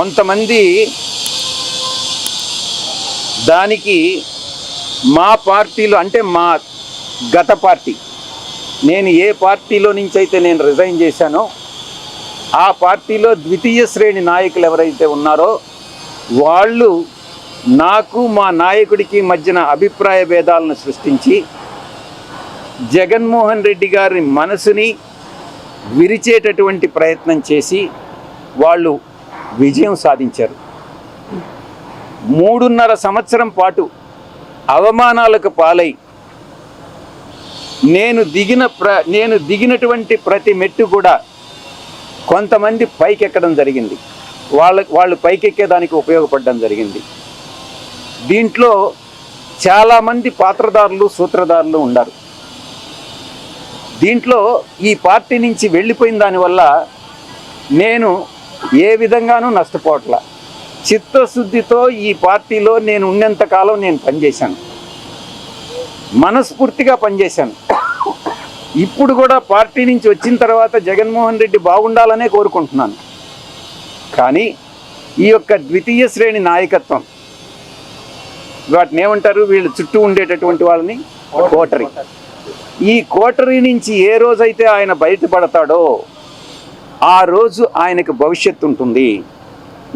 కొంతమంది దానికి మా పార్టీలో అంటే మా గత పార్టీ నేను ఏ పార్టీలో నుంచి అయితే నేను రిజైన్ చేశానో ఆ పార్టీలో ద్వితీయ శ్రేణి నాయకులు ఎవరైతే ఉన్నారో వాళ్ళు నాకు మా నాయకుడికి మధ్యన అభిప్రాయ భేదాలను సృష్టించి జగన్మోహన్ రెడ్డి గారి మనసుని విరిచేటటువంటి ప్రయత్నం చేసి వాళ్ళు విజయం సాధించారు. మూడున్నర సంవత్సరం పాటు అవమానాలకు పాలై నేను దిగిన ప్ర నేను దిగినటువంటి ప్రతి మెట్టు కూడా కొంతమంది పైకెక్కడం జరిగింది. వాళ్ళ వాళ్ళు పైకెక్కేదానికి ఉపయోగపడడం జరిగింది. దీంట్లో చాలామంది పాత్రదారులు సూత్రధారులు ఉన్నారు. దీంట్లో ఈ పార్టీ నుంచి వెళ్ళిపోయిన దానివల్ల నేను ఏ విధంగానూ నష్టపోవట్ల చిత్తశుద్ధితో ఈ పార్టీలో నేను ఉన్నంతకాలం నేను పనిచేశాను. మనస్ఫూర్తిగా పనిచేశాను. ఇప్పుడు కూడా పార్టీ నుంచి వచ్చిన తర్వాత జగన్మోహన్ రెడ్డి బాగుండాలనే కోరుకుంటున్నాను. కానీ ఈ యొక్క ద్వితీయ శ్రేణి నాయకత్వం వాటిని ఏమంటారు వీళ్ళు చుట్టూ ఉండేటటువంటి వాళ్ళని కోటరీ. ఈ కోటరీ నుంచి ఏ రోజైతే ఆయన బయటపడతాడో ఆ రోజు ఆయనకు భవిష్యత్తు ఉంటుంది.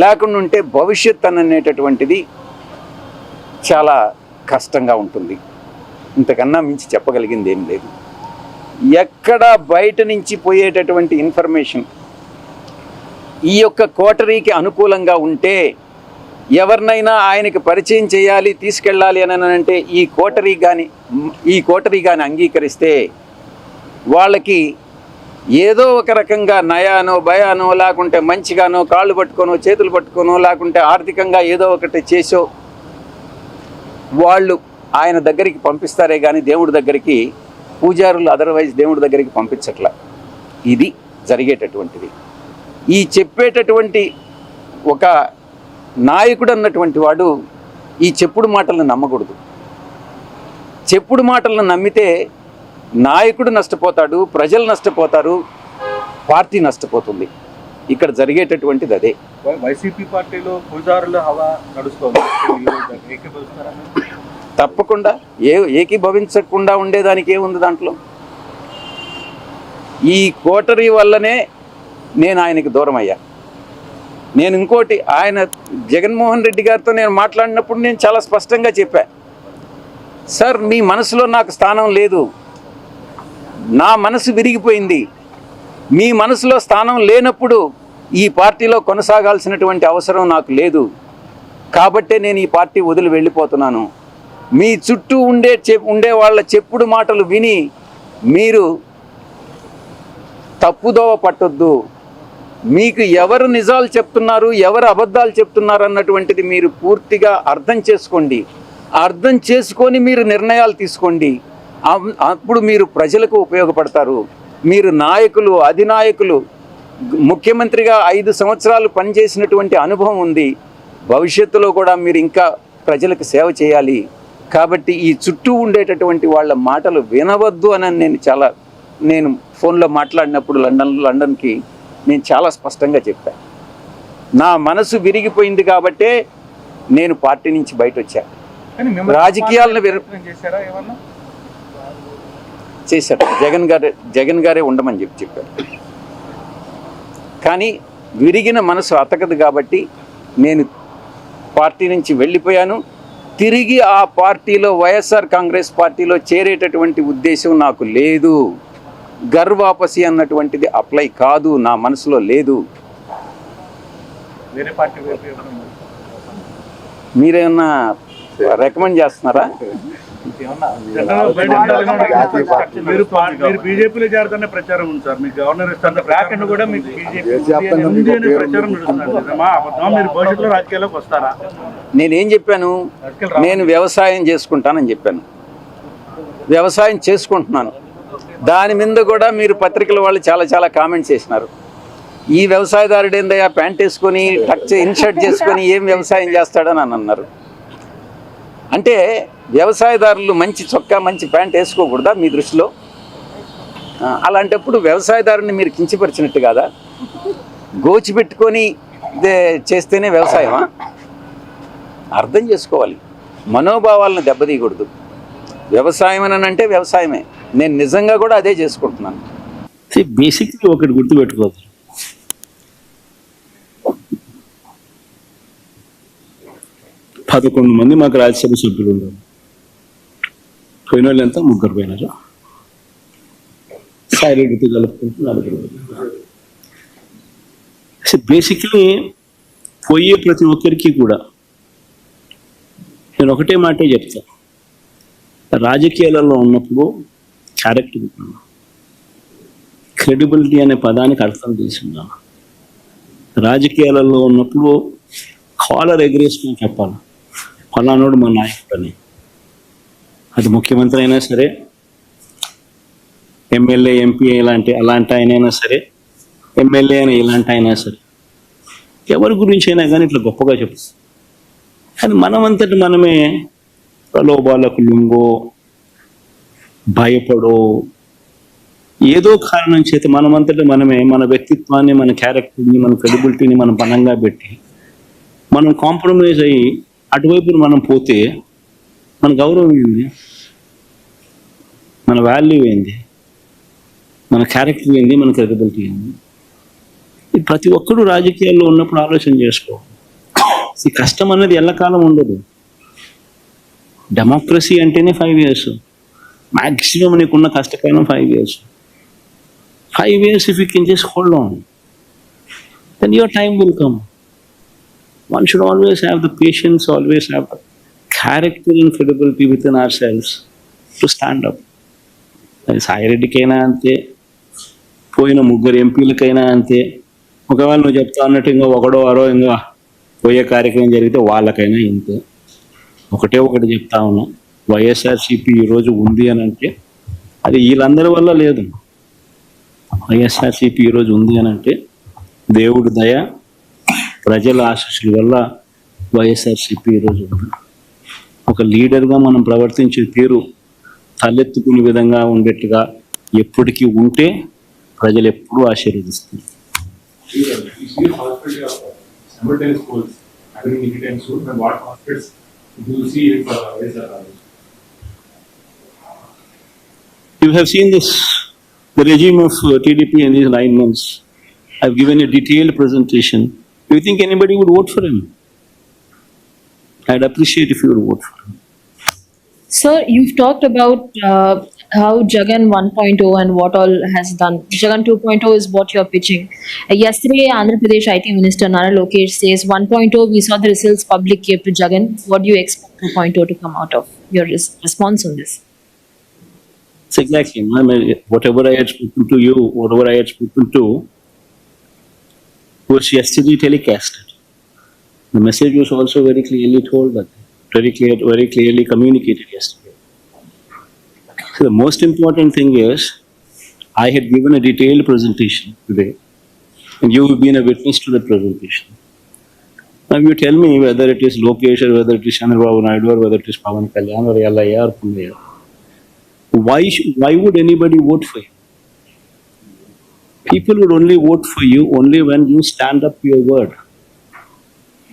లేకుండా ఉంటే భవిష్యత్ అనేటటువంటిది చాలా కష్టంగా ఉంటుంది. ఇంతకన్నా మించి చెప్పగలిగింది ఏం లేదు. ఎక్కడ బయట నుంచి పోయేటటువంటి ఇన్ఫర్మేషన్ ఈ యొక్క కోటరీకి అనుకూలంగా ఉంటే ఎవరినైనా ఆయనకి పరిచయం చేయాలి తీసుకెళ్ళాలి అని అంటే ఈ కోటరీ కానీ ఈ కోటరీ కానీ అంగీకరిస్తే వాళ్ళకి ఏదో ఒక రకంగా నయానో భయానో లేకుంటే మంచిగానో కాళ్ళు పట్టుకోనో చేతులు పట్టుకోనో లేకుంటే ఆర్థికంగా ఏదో ఒకటి చేసో వాళ్ళు ఆయన దగ్గరికి పంపిస్తారే కానీ దేవుడి దగ్గరికి పూజారులు అదర్వైజ్ దేవుడి దగ్గరికి పంపించట్ల. ఇది జరిగేటటువంటిది. ఈ చెప్పేటటువంటి ఒక నాయకుడు అన్నటువంటి వాడు ఈ చెప్పుడు మాటలను నమ్మకూడదు. చెప్పుడు మాటలను నమ్మితే నాయకుడు నష్టపోతాడు ప్రజలు నష్టపోతారు పార్టీ నష్టపోతుంది. ఇక్కడ జరిగేటటువంటిది అదే. వైసీపీ పార్టీలో పూజారుల హవా నడుస్తోంది? తప్పకుండా. ఏ ఏకీభవించకుండా ఉండేదానికి ఏముంది దాంట్లో? ఈ కోటరీ వల్లనే నేను ఆయనకి దూరం అయ్యా నేను ఇంకోటి ఆయన జగన్మోహన్ రెడ్డి గారితో నేను మాట్లాడినప్పుడు నేను చాలా స్పష్టంగా చెప్పా. సార్ మీ మనసులో నాకు స్థానం లేదు. నా మనసు విరిగిపోయింది. మీ మనసులో స్థానం లేనప్పుడు ఈ పార్టీలో కొనసాగాల్సినటువంటి అవసరం నాకు లేదు. కాబట్టే నేను ఈ పార్టీ వదిలి వెళ్ళిపోతున్నాను. మీ చుట్టూ ఉండే ఉండే వాళ్ళ చెప్పుడు మాటలు విని మీరు తప్పుదోవ పట్టొద్దు. మీకు ఎవరు నిజాలు చెప్తున్నారు ఎవరు అబద్ధాలు చెప్తున్నారు అన్నటువంటిది మీరు పూర్తిగా అర్థం చేసుకోండి. అర్థం చేసుకొని మీరు నిర్ణయాలు తీసుకోండి. అప్పుడు మీరు ప్రజలకు ఉపయోగపడతారు. మీరు నాయకులు అధినాయకులు ముఖ్యమంత్రిగా ఐదు సంవత్సరాలు పనిచేసినటువంటి అనుభవం ఉంది. భవిష్యత్తులో కూడా మీరు ఇంకా ప్రజలకు సేవ చేయాలి. కాబట్టి ఈ చుట్టూ ఉండేటటువంటి వాళ్ళ మాటలు వినవద్దు అని నేను చాలా నేను ఫోన్లో మాట్లాడినప్పుడు లండన్ లండన్కి నేను చాలా స్పష్టంగా చెప్పాను నా మనసు విరిగిపోయింది కాబట్టే నేను పార్టీ నుంచి బయట వచ్చా కానీ మిమ్మల్ని రాజకీయాలను విర- చేశారా జగన్ గారే జగన్ గారే ఉండమని చెప్పి చెప్పారు. కానీ విరిగిన మనసు అతకదు కాబట్టి నేను పార్టీ నుంచి వెళ్ళిపోయాను. తిరిగి ఆ పార్టీలో వైఎస్ఆర్ కాంగ్రెస్ పార్టీలో చేరేటటువంటి ఉద్దేశం నాకు లేదు. గర్వాపసి అన్నటువంటిది అప్లై కాదు నా మనసులో లేదు. మీరేమన్నా రికమెండ్ చేస్తున్నారా? మీరు బీజేపీలో చేరుతున్న ప్రచారం ఉంది సార్. గవర్నర్ కూడా మీకు బీజేపీ ప్రచారం మీరు భవిష్యత్తులో రాజకీయాల్లోకి వస్తారా? నేనేం చెప్పాను? నేను వ్యవసాయం చేసుకుంటానని చెప్పాను. వ్యవసాయం చేసుకుంటున్నాను. దాని మీద కూడా మీరు పత్రికల వాళ్ళు చాలా చాలా కామెంట్స్ చేసినారు. ఈ వ్యవసాయదారుడు ఏందయ్యా? ప్యాంట్ వేసుకొని టచ్ ఇన్షర్ట్ చేసుకొని ఏం వ్యవసాయం చేస్తాడని అని అన్నారు. అంటే వ్యవసాయదారులు మంచి చొక్కా మంచి ప్యాంట్ వేసుకోకూడదా మీ దృష్టిలో? అలాంటప్పుడు వ్యవసాయదారుని మీరు కించపరిచినట్టు కాదా? గోచి పెట్టుకొని చేస్తేనే వ్యవసాయమా? అర్థం చేసుకోవాలి. మనోభావాలను దెబ్బతీయకూడదు. వ్యవసాయం అని అంటే వ్యవసాయమే. నేను నిజంగా కూడా అదే చేసుకుంటున్నాను. బేసిక్లీ ఒకటి గుర్తుపెట్టుకోవాలి పదకొండు మంది మాకు రాజ్యసభ సభ్యులు ఉన్నారు పోయిన వాళ్ళు ఎంత ముగ్గురు పోయినారు. సైలెంట్ కలుపుకుంటూ నలుగురు బేసిక్లీ పోయే ప్రతి ఒక్కరికి కూడా నేను ఒకటే మాటే చెప్తా. రాజకీయాలలో ఉన్నప్పుడు క్యారెక్టర్ క్రెడిబిలిటీ అనే పదానికి అర్థం తీసుకున్నాను రాజకీయాలలో ఉన్నప్పుడు కాలర్ ఎగ్రేసుకుని చెప్పాలి. ఫలానోడు మా నాయకుడని. అది ముఖ్యమంత్రి అయినా సరే ఎమ్మెల్యే ఎంపీ ఇలాంటి అలాంటి ఆయనైనా సరే ఎమ్మెల్యే అయినా ఇలాంటి అయినా సరే ఎవరి గురించి అయినా కానీ ఇట్లా గొప్పగా చెప్తాం కానీ మనమంతటి మనమే ప్రలోభాలకు లుంగో భయపడో ఏదో కారణం చేత మనమంతటి మనమే మన వ్యక్తిత్వాన్ని మన క్యారెక్టర్ని మన క్రెడిబిలిటీని మనం బలంగా పెట్టి మనం కాంప్రమైజ్ అయ్యి అటువైపు మనం పోతే మన గౌరవం ఏంది? మన వాల్యూ ఏంది? మన క్యారెక్టర్ ఏంది? మన క్రెడిబిలిటీ ఏంది? ప్రతి ఒక్కరూ రాజకీయాల్లో ఉన్నప్పుడు ఆలోచన చేసుకో. ఈ కష్టం అనేది ఎల్లకాలం ఉండదు. డెమోక్రసీ అంటేనే ఫైవ్ ఇయర్స్ మ్యాక్సిమం నీకున్న కష్టకాలం five years five years if you can just hold on then your time will come one should always have the patience, always have the character and credibility within ourselves to stand up. అది సాయిరెడ్డికైనా అంతే పోయిన ముగ్గురు ఎంపీలకైనా అంతే. ఒకవేళ నువ్వు చెప్తా అన్నట్టు ఇంకా ఒకడో వారో ఇంకో పోయే కార్యక్రమం జరిగితే వాళ్ళకైనా ఇంతే. ఒకటే ఒకటి చెప్తా ఉన్నా వైఎస్ఆర్సీపీ ఈరోజు ఉంది అని అంటే అది వీళ్ళందరి వల్ల లేదు. వైఎస్ఆర్సీపీ ఈరోజు ఉంది అని అంటే దేవుడి దయ ప్రజల ఆశీస్సుల వల్ల వైఎస్ఆర్సీపీ ఈరోజు ఒక లీడర్గా మనం ప్రవర్తించే తీరు తలెత్తుకునే విధంగా ఉండేట్టుగా ఎప్పటికీ ఉంటే ప్రజలు ఎప్పుడూ ఆశీర్వదిస్తారు You have seen this, the regime of uh, TDP in these nine months. I've given a detailed presentation. Do you think anybody would vote for him? I'd appreciate if you would vote for him. Sir, you've talked about uh, how Jagan 1.0 and what all has done. Jagan 2.0 is what you're pitching. Uh, yesterday, Andhra Pradesh IT Minister Nara Lokesh says 1.0, we saw the results public gave to Jagan. What do you expect 2.0 to come out of? Your res- response on this? It's exactly, I mean, whatever I had spoken to you, whatever I had spoken to, was yesterday telecasted. The message was also very clearly told but very clear, very clearly communicated yesterday. So the most important thing is, I had given a detailed presentation today, and you have been a witness to the presentation. Now you tell me whether it is Lokesh or whether it is Chandrababu Naidu or whether it is Pavan Kalyan or Yallaya or Punnaya. Why, why would anybody vote for you? People would only vote for you only when you stand up your word.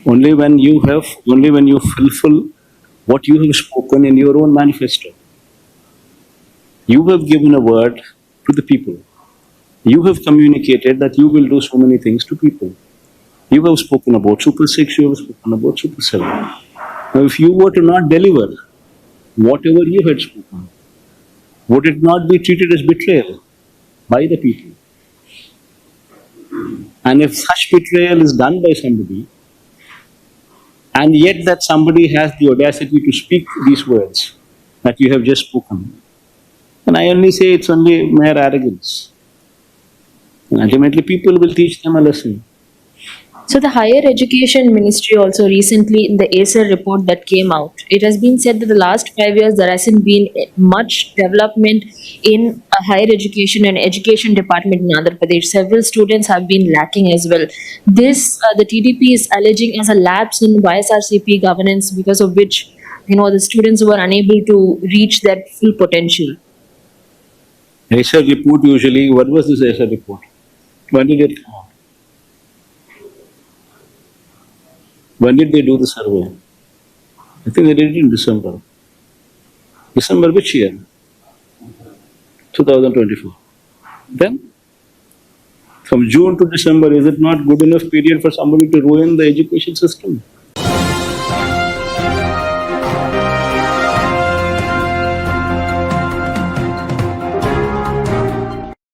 Only when you have, only when you fulfill what you have spoken in your own manifesto. You have given a word to the people. You have communicated that you will do so many things to people. You have spoken about Super 6, you have spoken about Super 7. Now, if you were to not deliver whatever you had spoken, would it not be treated as betrayal by the people? And if such betrayal is done by somebody, and yet that somebody has the audacity to speak these words that you have just spoken, then I only say it's only mere arrogance. And ultimately, people will teach them a lesson. So the higher education ministry also recently in the Acer report that came out, it has been said that the last five years there hasn't been much development in higher education and education department in Andhra Pradesh. Several students have been lacking as well. This uh, the TDP is alleging as a lapse in YSRCP governance because of which you know the students were unable to reach their full potential. Acer report usually, what was this Acer report? When did it? When did they do the survey? I think they did it in December. December which year? 2024. Then, from June to December, is it not good enough period for somebody to ruin the education system?